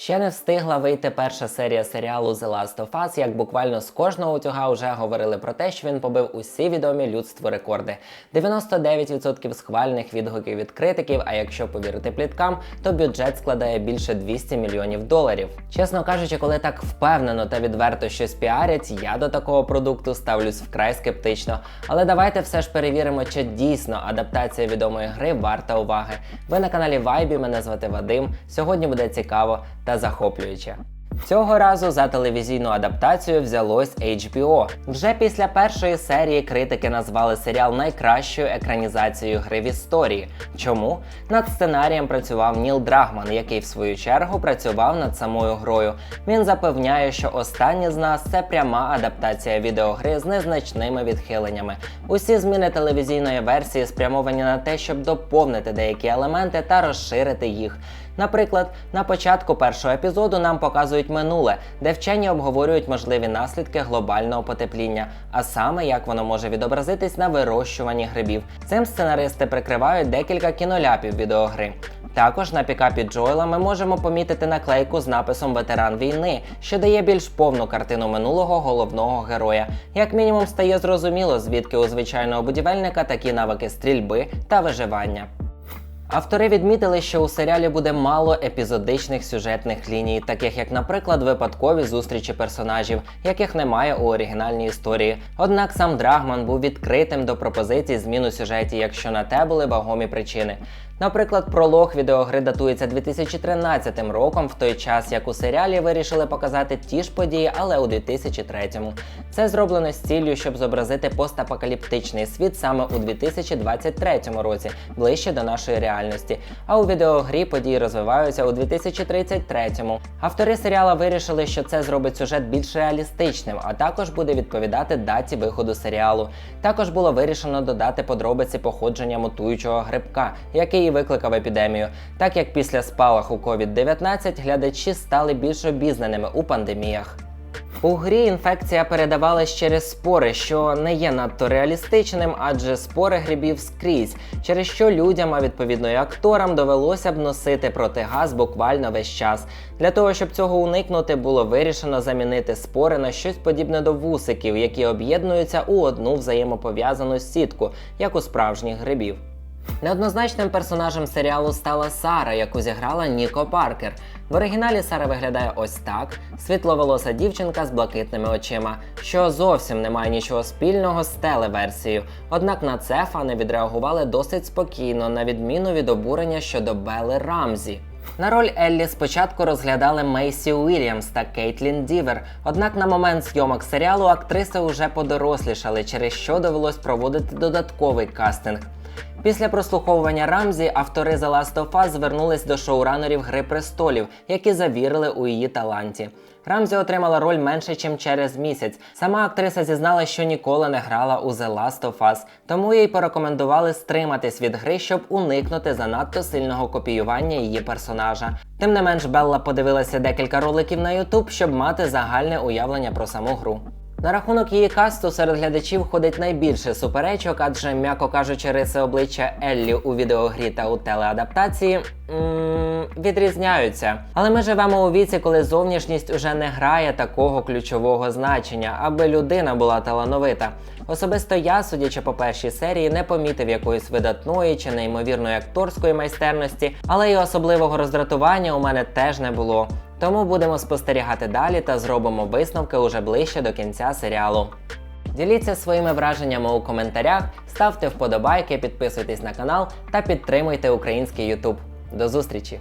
Ще не встигла вийти перша серія серіалу The Last of Us, як буквально з кожного утюга вже говорили про те, що він побив усі відомі людству рекорди. 99% схвальних відгуків від критиків, а якщо повірити пліткам, то бюджет складає більше 200 мільйонів доларів. Чесно кажучи, коли так впевнено та відверто щось піарять, я до такого продукту ставлюсь вкрай скептично. Але давайте все ж перевіримо, чи дійсно адаптація відомої гри варта уваги. Ви на каналі Вайбі, мене звати Вадим. Сьогодні буде цікаво та захоплююче. Цього разу за телевізійну адаптацію взялось HBO. Вже після першої серії критики назвали серіал найкращою екранізацією гри в історії. Чому? Над сценарієм працював Ніл Драгман, який в свою чергу працював над самою грою. Він запевняє, що останні з нас це пряма адаптація відеогри з незначними відхиленнями. Усі зміни телевізійної версії спрямовані на те, щоб доповнити деякі елементи та розширити їх. Наприклад, на початку першого епізоду нам показують минуле, де вчені обговорюють можливі наслідки глобального потепління, а саме як воно може відобразитись на вирощуванні грибів. Цим сценаристи прикривають декілька кіноляпів відеогри. Також на пікапі Джоела ми можемо помітити наклейку з написом Ветеран війни, що дає більш повну картину минулого головного героя. Як мінімум стає зрозуміло, звідки у звичайного будівельника такі навики стрільби та виживання. Автори відмітили, що у серіалі буде мало епізодичних сюжетних ліній, таких як, наприклад, випадкові зустрічі персонажів, яких немає у оригінальній історії. Однак сам Драгман був відкритим до пропозицій змін у сюжеті, якщо на те були вагомі причини. Наприклад, пролог відеогри датується 2013 роком, в той час як у серіалі вирішили показати ті ж події, але у 2003-му. Це зроблено з ціллю, щоб зобразити постапокаліптичний світ саме у 2023 році, ближче до нашої реальності. А у відеогрі події розвиваються у 2033-му. Автори серіала вирішили, що це зробить сюжет більш реалістичним, а також буде відповідати даті виходу серіалу. Також було вирішено додати подробиці походження мутуючого грибка, який викликав епідемію, так як після спалаху COVID-19 глядачі стали більш обізнаними у пандеміях. У грі інфекція передавалась через спори, що не є надто реалістичним, адже спори грибів скрізь, через що людям, а відповідно і акторам, довелося б носити протигаз буквально весь час. Для того, щоб цього уникнути, було вирішено замінити спори на щось подібне до вусиків, які об'єднуються у одну взаємопов'язану сітку, як у справжніх грибів. Неоднозначним персонажем серіалу стала Сара, яку зіграла Ніко Паркер. В оригіналі Сара виглядає ось так: світловолоса дівчинка з блакитними очима, що зовсім не має нічого спільного з телеверсією. Однак на це фани відреагували досить спокійно, на відміну від обурення щодо Белли Рамзі. На роль Еллі спочатку розглядали Мейсі Уільямс та Кейтлін Дівер, однак на момент зйомок серіалу актриси вже подорослішали, через що довелось проводити додатковий кастинг. Після прослуховування Рамзі автори The Last of Us звернулись до шоуранерів Гри престолів, які завірили у її таланті. Рамзі отримала роль менше, ніж через місяць. Сама актриса зізнала, що ніколи не грала у The Last of Us, тому їй порекомендували стриматись від гри, щоб уникнути занадто сильного копіювання її персонажа. Тим не менш, Белла подивилася декілька роликів на YouTube, щоб мати загальне уявлення про саму гру. На рахунок її касту серед глядачів ходить найбільше суперечок, адже, м'яко кажучи, риси обличчя Еллі у відеогрі та у телеадаптації м відрізняються. Але ми живемо у віці, коли зовнішність уже не грає такого ключового значення, аби людина була талановита. Особисто я, судячи по першій серії, не помітив якоїсь видатної чи неймовірної акторської майстерності, але й особливого роздратування у мене теж не було. Тому будемо спостерігати далі та зробимо висновки уже ближче до кінця серіалу. Діліться своїми враженнями у коментарях, ставте вподобайки, підписуйтесь на канал та підтримуйте український YouTube. До зустрічі!